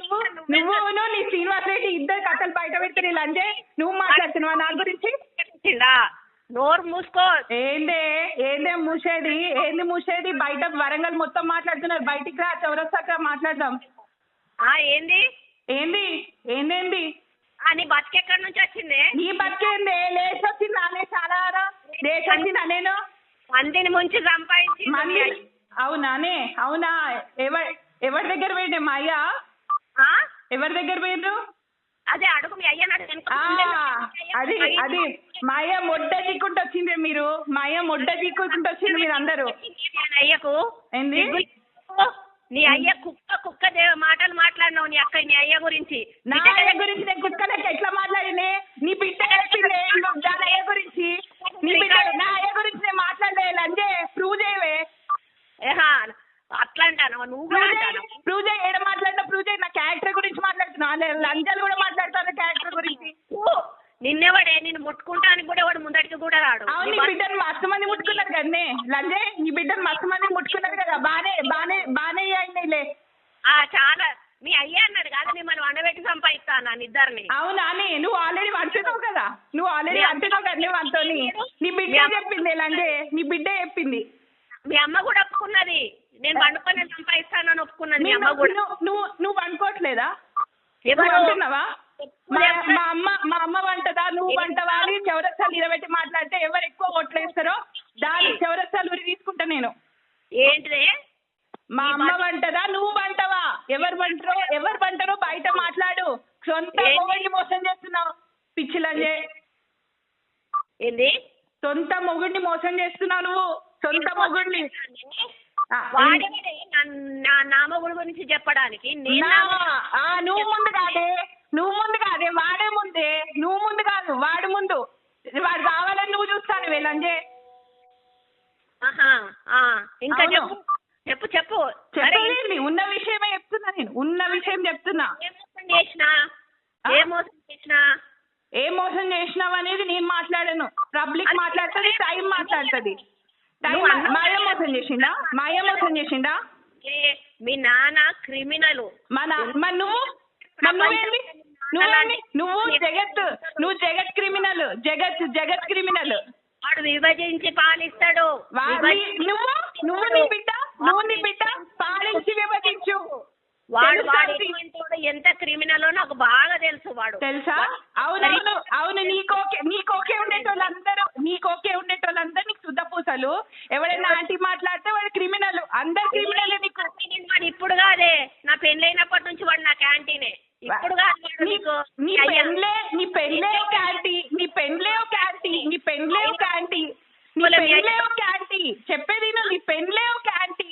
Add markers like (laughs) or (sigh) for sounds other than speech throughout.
నువ్వు? నువ్వు నీ శ్రీనివాస్ రెడ్డి ఇద్దరు కథలు బయట పెడితే లంజే నువ్వు మాట్లాడుతున్నావా నా గురించి? వచ్చిందా నోరు మూసుకో. ఏందే? ఏందే మూసేది? ఏంది మూసేది? బయట వరంగల్ మొత్తం మాట్లాడుతున్నారు. బయటికి రా చౌరస్తాక మాట్లాడదాం. ఆ ఏంది? ఏంది? ఏందేంది? నీ బతికెక్కడి నుంచి వచ్చింది? నీ బతికేందే లేచొచ్చింది నానే చాలా లేచొచ్చిందా నేను? మందిని ముంచి సంపాదించి మళ్ళీ అవునానే. అవునా? ఎవరి ఎవరి దగ్గర పోయిండే? మా అయ్య? ఎవరి దగ్గర పోయిండ్రు? అదే అడుగు మీ ఉండే అది అది. మా అయ్య మొడ్డ దిక్కుంటూ వచ్చింది మీరు. మా అయ్య మొడ్డ దిక్కుంటూ వచ్చింది మీరు అందరూ అయ్యకు ఏంది? నీ అయ్య కుక్క కుక్క మాటలు మాట్లాడినావు నీ అక్క నీ అయ్య గురించి. నా అయ్య గురించి నేను కుక్కలకి ఎట్లా మాట్లాడినే? నీ బిడ్డ నువ్వు దాని అయ్య గురించి. నీ బిడ్డ నా అయ్య గురించి నేను మాట్లాడలే లంజే ప్రూవ్ చేయవే. అట్లా అంటాను నువ్వు కూడా అంటాను ప్రూవ్ చేయి ఏడ మాట్లాడినా ప్రూవ్ చేయి నా క్యారెక్టర్ గురించి మాట్లాడుతున్నా. లంజాలు కూడా మాట్లాడతాను క్యారెక్టర్ గురించి. నిన్నెవడే? నిన్ను ముట్టుకుంటానికి కూడా వాడు ముందడికి కూడా రాడు. అవును నీ బిడ్డను మస్తు మంది ముట్టుకున్నారు కదనే. లంజే నీ బిడ్డను మస్తు మంది ముట్టుకున్నారు కదా. బానే బానే బానే అయినాయిలే ఆ చాలా. మీ అయ్య అన్నాడు కాదు మిమ్మల్ని వండబెట్టి సంపాదిస్తాను నన్ను ఇద్దరిని. అవునా అని. నువ్వు ఆల్రెడీ అంటున్నావు కదా. నువ్వు ఆల్రెడీ అంటున్నావు కదా నువ్వు అంతోని నీ బిడ్డ చెప్పింది లంజే. నీ బిడ్డ చెప్పింది. మీ అమ్మ కూడా ఒప్పుకున్నది. నేను వండుకొని సంపాదిస్తానని ఒప్పుకున్నది మీ నేను- అమ్మ కూడా. నువ్వు నువ్వు అనుకోవట్లేదా ఎవరు? అంటున్నావా మా అమ్మ మా అమ్మ వంటదా? నువ్వు వంటవా అని చౌరస్తాలు నిలబెట్టి మాట్లాడితే ఎవరు ఎక్కువ ఓట్లేస్తారో దాని చౌరస్తాలు ఉరి తీసుకుంటా నేను. ఏంటిది? మా అమ్మ వంటదా? నువ్వు వంటవా? ఎవరు వంటరో ఎవరు వంటరో బయట మాట్లాడు. సొంత ఏంటి? మొగుడిని మోసం చేస్తున్నావు పిచ్చిలంజే ఏంది? సొంత మొగుడిని మోసం చేస్తున్నావు నువ్వు. సొంత మొగుడిని. ఆ, వాడి నా నామగుడి గురించి చెప్పడానికి నేను నా- ఆ, నువ్వు ముందు కాదే. నువ్వు ముందు కాదే. వాడే ముందే. నువ్వు ముందు కాదు. వాడు ముందు. వాడు కావాలని నువ్వు చూస్తాను వీళ్ళంజే ఇంకా. చెప్పు. చెప్పు చెప్పు. చెప్పేది ఉన్న విషయమే చెప్తున్నా నేను. ఉన్న విషయం చెప్తున్నా. ఏ మోసం చేసినా? ఏ మోసం చేసినా? ఏ మోసం చేసినావు అనేది నేను మాట్లాడను. పబ్లిక్ మాట్లాడుతుంది టైం మాట్లాడుతుంది. మాయ మోసం చేసిండా? మాయ మోసం చేసిండా? ఏ, మీ నాన్న క్రిమినల్. మన మరి నువ్వు? నువ్వేంది? నువ్వు జగత్ నువ్వు జగత్ క్రిమినల్ జగత్ జగత్ క్రిమినల్. వాడు విభజించి పాలిస్తాడు. నువ్వు? నువ్వు నీ బిడ్డ? నువ్వు నీ బిడ్డ? పాలించి విభజించు. వాడు ఎంత క్రిమినలో నాకు బాగా తెలుసు వాడు. తెలుసా? అవునవును అవును నీకోకే నీకోకే ఉండేటోళ్ళందరూ నీకోకే ఉండేటోళ్ళందరూ నీకు శుద్ధ పూసలు ఎవరైనా ఆంటీ మాట్లాడితే వాడు క్రిమినల్ అందరు క్రిమినల్ నీకు వాడు ఇప్పుడు కాదే నా పెళ్ళైనప్పటి నుంచి వాడు నా క్యాంటీనే ఇప్పుడు కాదు వాడు నీ నీకు నీ అయ్యా. పెళ్ళే నీ పెళ్ళే ఒక ఆంటీ నీ పెళ్ళే ఒక ఆంటీ నీ పెళ్ళే ఒక ఆంటీ నీ పోలే మీ పెళ్ళే అయ్య- ఒక ఆంటీ చెప్పేది నువ్వు నీ పెళ్ళే ఒక ఆంటీ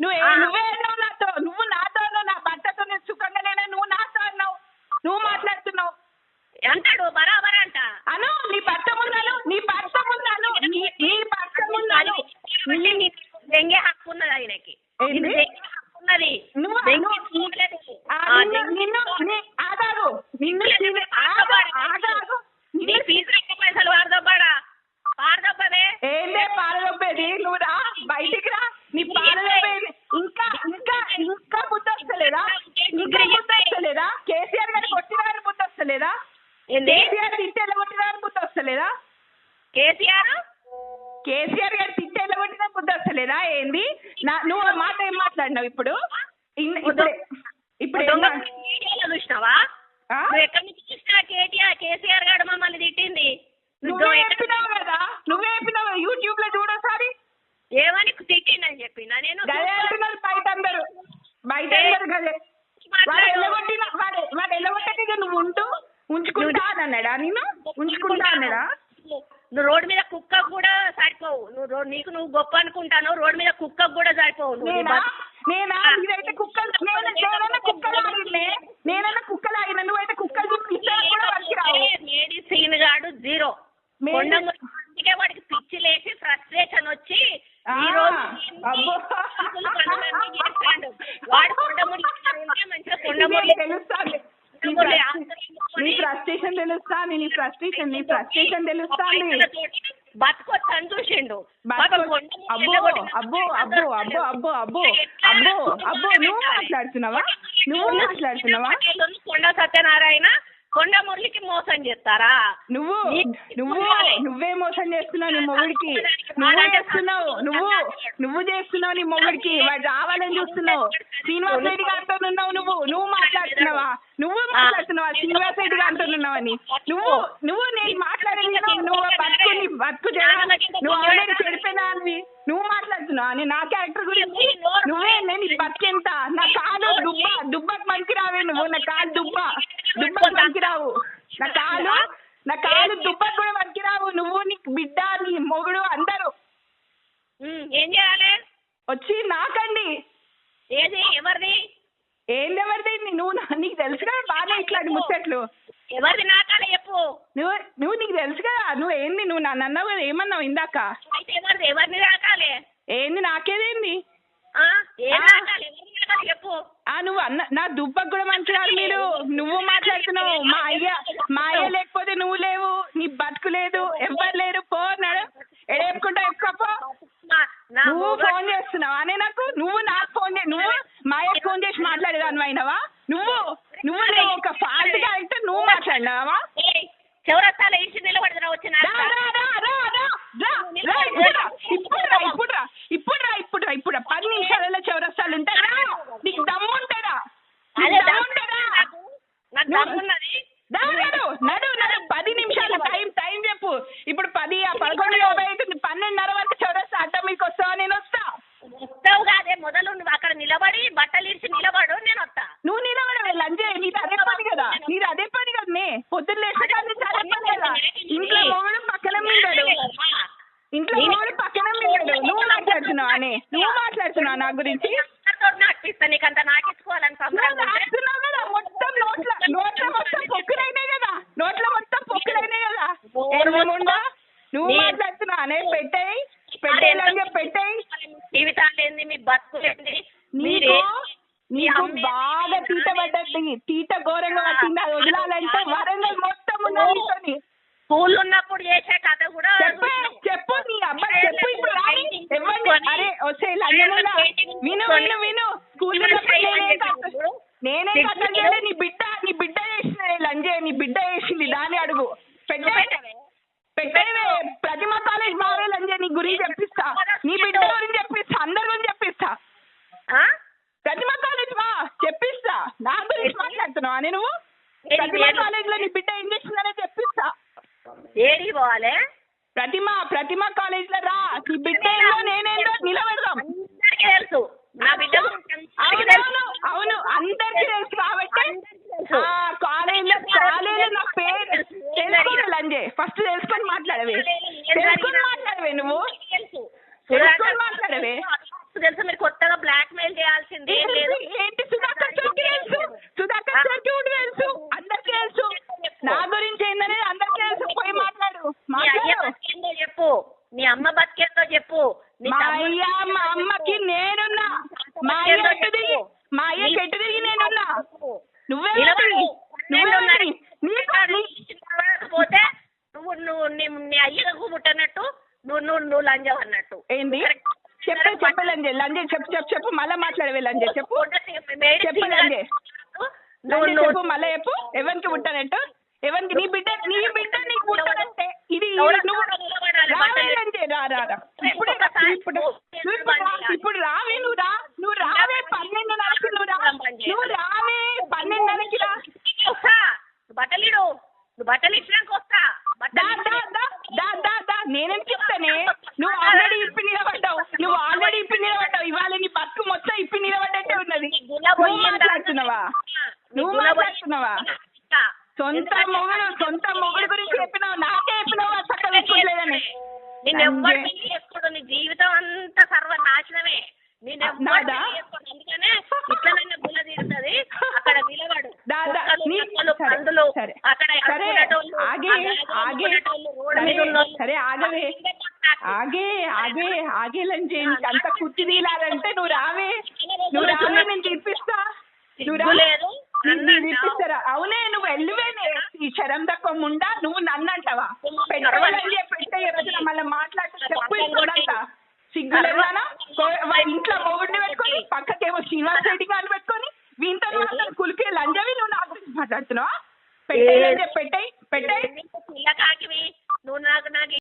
నువ్వే ఆ. నువ్వే అన్నావు నాతో నువ్వు నాతో అన్నావు నా భర్తతో నేను సుఖంగా లేనా నువ్వు నాతో అన్నావు నువ్వు మాట్లాడుతున్నావు అంటాడు బరాబర్ అంట అను నీ భర్త ముందాను నీ భర్త ముందాను నీ నీ భర్త ముందాను అంటే నీకు దెంగే హక్కు ఉన్నది ఆయనకి ఏంది? నీకు దెంగే హక్కు ఉన్నది నువ్వు దెంగే నువ్వు- హక్కు ఉన్నది. ఆ, ఆ, నిన్ను దెంగే నిన్ను హక్కు నీ ఆగాగు నిన్ను నిన్ను ఆగు ఆగాగు నీ నిన్ను ఫీజు ఎక్కువ పైసలు వాడదబ్బాడా వాడదబ్బదే ఏందే పాలదొబ్బేది నువ్వు రా బయటికి రా నీ పాలదొబ్బేది ఇంకా ఇంకా ఇంకా బుద్ధి వస్తలేదా ఇంకా బుద్ధి వస్తలేదా కేసీఆర్ గారికి కొట్టిన గారి బుద్ధి వస్తలేదా? ఏంది? కేసీఆర్ తిట్టేళ్ళ కొట్టిన బుద్ధి వస్తలేదా? కేసీఆర్? కేసీఆర్ గారు తిట్టేళ్ళ కొట్టిన బుద్ధి వస్తలేదా? ఏంది? నా నువ్వు మాట ఏం మాట్లాడినావు ఇప్పుడు? ఇప్పుడు చూసినావా? నువ్వు ఎక్కడి నుంచి చూసినా కేటీఆర్? కేసీఆర్ గారు మమ్మల్ని తిట్టింది. నువ్వు నువ్వే ఎక్కడ- చెప్పినావు కదా నువ్వే చెప్పినావు యూట్యూబ్లో చూడోసారి ఏమని తిట్టిందని చెప్పినా నేను గదే అంటున్నారు బయట అందరు బయట అందరు గదే వాడు మాట్లాడు. ఎల్లగొట్టిన వాడు వాడు ఎల్లగొట్టక ఇక నువ్వు ఉంటూ ఉంచుకుంటా అని అన్నాడా నేను ఉంచుకుంటా అన్నాడా నువ్వు రోడ్డు మీద కుక్క కూడా సరిపోవు నువ్వు రో- నీకు నువ్వు గొప్ప అనుకుంటాను రోడ్డు మీద కుక్క కూడా సరిపోవు నువ్వు నీ నేనా? బతు- నేనా? ఇదైతే కుక్కలు నేను నేనన్నా కుక్కలాగినే నేనన్నా కుక్కలాగిన నువ్వైతే కుక్కలు సీన్ గాడు జీరో. అందుకే వాడికి పిచ్చి లేచి ఫ్రస్ట్రేషన్ వచ్చి ఈ రోజు (laughs) వాడు మంచిగా తెలుస్తాంది నీ ఫ్రస్ట్రేషన్ తెలుస్తాంది నీ ఫ్రస్ట్రేషన్ నీ ఫ్రస్ట్రేషన్ తెలుస్తాంది చూసిండు. బతుకొ- కొండమురి అబ్బో అబ్బో అబ్బో అబ్బో అబ్బో అబ్బో అబ్బో అబ్బో నువ్వు మాట్లాడుతున్నావా? నువ్వు మాట్లాడుతున్నావా? కొండ సత్యనారాయణ కొండ మోసం చేస్తారా? నువ్వు నువ్వు. నువ్వే మోసం చేస్తున్నావు నీ మొగుడికి. నువ్వు చేస్తున్నావు నువ్వు నువ్వు చేస్తున్నావు నీ మొగుడికి. వాడు రావాలని చూస్తున్నావు. శ్రీనివాస్ రెడ్డి గారితో ఉన్నావు నువ్వు. నువ్వు మాట్లాడుతున్నావా? నువ్వు మాట్లాడుతున్నావా? శ్రీనివాస్ రెడ్డి గారితో ఉన్నావని. నువ్వు నువ్వు నేను మాట్లాడేది విను. నువ్వు బతుకు నీ బతుకు నువ్వు ఆల్రెడీ చెడిపోయినావి నువ్వు మాట్లాడుతున్నావా? నేను నా క్యారెక్టర్ గురించి నువ్వే నేను బతికెంత? నా కాలు దుబ్బ దుబ్బకు మనకి రావే నువ్వు. నా కాలు దుబ్బ దుబ్బకు మనకి రావు నా కాలు నా కాలు దుబ్బకు కూడా మనకి రావు నువ్వు నీ బిడ్డ నీ మొగుడు అందరూ. ఏం చేయాలి? వచ్చి నాకండి. ఏది? ఎవరిది? ఏంది ఎవరిది? నువ్వు నీకు తెలుసు కదా బాగా ఇట్లాంటి ముచ్చట్లు. ఎవరిది నాకాల చెప్పు. నువ్వు నువ్వు నీకు తెలుసు కదా. నువ్వు ఏంది? నువ్వు నన్ను అన్నావు కదా ఏమన్నావు ఇందాక? అయితే ఎవరిది? ఎవరిని నాకాలి ఏంది? నాకేదేంది? ఏం చెప్పు. ఆ నువ్వు అన్న నా దుబ్బకు కూడా que é oratária గురించి నాకిస్తా నీకు అంత నాకిచ్చుకోవాలని నువ్వు సంబరంగా ఉంటే. రాస్తున్నావు కదా మొత్తం నోట్ల నోట్ల మొత్తం పొక్కులైనాయి కదా నోట్ల మొత్తం పొక్కులైనాయి కదా. నువ్వు పెట్టేయి పెట్టేయి. జీవితాలు ఏంది? మీ నీకు బాగా తీట పడ్డది తీట ఘోరంగా పట్టింది అది వదలాలంటే వరంగల్ మొత్తం ఉన్నది నీతోని స్కూల్ ఉన్నప్పుడు చేసే కథ కూడా చెప్పు చెప్పు నీ అబ్బాయి చెప్పు ఇప్పుడు రాని ఇవ్వండి అరే వచ్చే లంజములా విను విను విను స్కూల్ నేనే కథ- నేనే కథ చేయలే నీ బిడ్డ నీ బిడ్డ చేసింది లంజే నీ బిడ్డ చేసింది దాన్ని అడుగు పెట్టే పెట్టేవే ప్రతిమ కాలేజ్ బాగా లంజే నీ గురించి చెప్పిస్తా నీ బిడ్డ గురించి చెప్పిస్తా అందరి గురించి చెప్పిస్తా ఆ? ప్రతిమ కాలేజ్ వా చెప్పిస్తా నా గురించి మాట్లాడుతున్నావా నేను నువ్వు ఏది ప్రతిమ ఏది? కాలేజ్లో నీ బిడ్డ ఏం చేసిందనే చెప్పిస్తా ఏడికి పోవాలి ప్రతిమ ప్రతిమ కాలేజ్లో రా నీ బిడ్డ ఏందో నేనేందో నిలబెడదాం అందరికీ తెలుసు నా బిడ్డ గురించి అందరికీ అవును తెలుసు. అవును అందరికీ తెలుసు కాబట్టి తెలుసు. ఆ కాలేజ్లో కాలేజ్లో నా పేరు తెలుసుకోండి లంజే ఫస్ట్ తెలుసుకొని మాట్లాడవే తెలుసుకొని మాట్లాడవే నువ్వు తెలుసు తెలుసుకొని మాట్లాడవే తెలుసు మీరు కొత్తగా బ్లాక్ మెయిల్ చేయాల్సింది ఏం లేదు. ఏంటి సుధాకర్ చౌకి తెలుసు? సుధాకర్ చౌకి ఉండి తెలుసు. అందరికీ తెలుసు. నా గురించి ఏందనేది అందరికీ తెలుసు. పోయి మాట్లాడు. చెప్పు. నీ అమ్మ బతికేందో చెప్పు. నీ మా అయ్య మా అమ్మకి నేనున్నా. మా అయ్య ఎట్టు మా అయ్య ఎట్టు తిరిగి నేనున్నా. నువ్వే. నువ్వే పోతే నువ్వు నువ్వు నీ అయ్యకు పుట్టనట్టు నువ్వు నువ్వు నువ్వు లంజం అన్నట్టు. ఏంది? చెప్పే చెప్పే లంజే లంజే చెప్పు చెప్పు చెప్పు మళ్ళా మాట్లాడవే లంజే చెప్పు. చెప్పు లంజే. చెప్పు మళ్ళా చెప్పు. ఎవరికి పుట్టనట్టు ఎవరికి నీ బిడ్డ నీ బిడ్డ నీకు పుట్టనంటే ఇది ఇది ఎవరు నువ్వు నిలబడాలి? రావే బట్టలు- లంజే రా రా రా ఇప్పుడే రా, ఇప్పుడు నువ్వు ఇప్పుడు రా ఇప్పుడు రావే నువ్వు రా నువ్వు రావే పన్నెండున్నరకి నువ్వు రా నువ్వు రావే పన్నెండున్నరకి రా వస్తా బట్టలిడు నువ్వు బట్టలు ఇచ్చినాక వస్తా దా బట్టలు దా దా దా దా దా నేనేం చెప్తానే నువ్వు ఆల్రెడీ ఇప్పి నిలబడ్డావు నువ్వు ఆల్రెడీ ఇప్పి నిలబడ్డావు ఇవాళ నీ బతుకు మొత్తం ఇప్పి నిలబడ్డట్టే ఉన్నది నువ్వు మాట్లాడుతున్నావా నువ్వు మాట్లాడుతున్నావా సొంత మొగుడు సొంత మొగుడు గురించి చెప్పినావు? నాకే చెప్పినావు చక్కగా విప్పుకోలేదని నేను ఎవ్వరు చేసుకోడు. నీ జీవితం అంతా సర్వనాశనమే. నేను ఎవ్వరు చేసుకోడు. అందుకనే ఇట్లనైనా గుల్ల తీరుతుంది. అక్కడ నిలబడు. పందులు. అక్కడ సరే, ఆగవే. ఆగే ఆగే ఆగే లంజే. నీకు అంత కుత్తి తీలాలంటే నువ్వు రావే. నువ్వు రావే నేను తీర్పిస్తా నువ్వు రా సిగ్గు లేదు నీకు నేను తీర్పిస్తారా అవునే నువ్వు వెళ్ళివేనే ఈ శరం తక్కువ ముండా నువ్వు నన్ను అంటావా పెట్టే పెట్టే రోజున మళ్ళీ మాట్లాడితే చెప్పు ఇప్పుడంతా ఇంట్లో మొగుడిని పెట్టుకొని పక్కకేమో శ్రీనివాస్ రెడ్డి గారిని పెట్టుకొని వీంతో మాట్లాడు కులికి లంజవి నువ్వు నాకు మాట్లాడుతున్నావా? పెట్టేయి పెట్టేయి పెట్టేయి.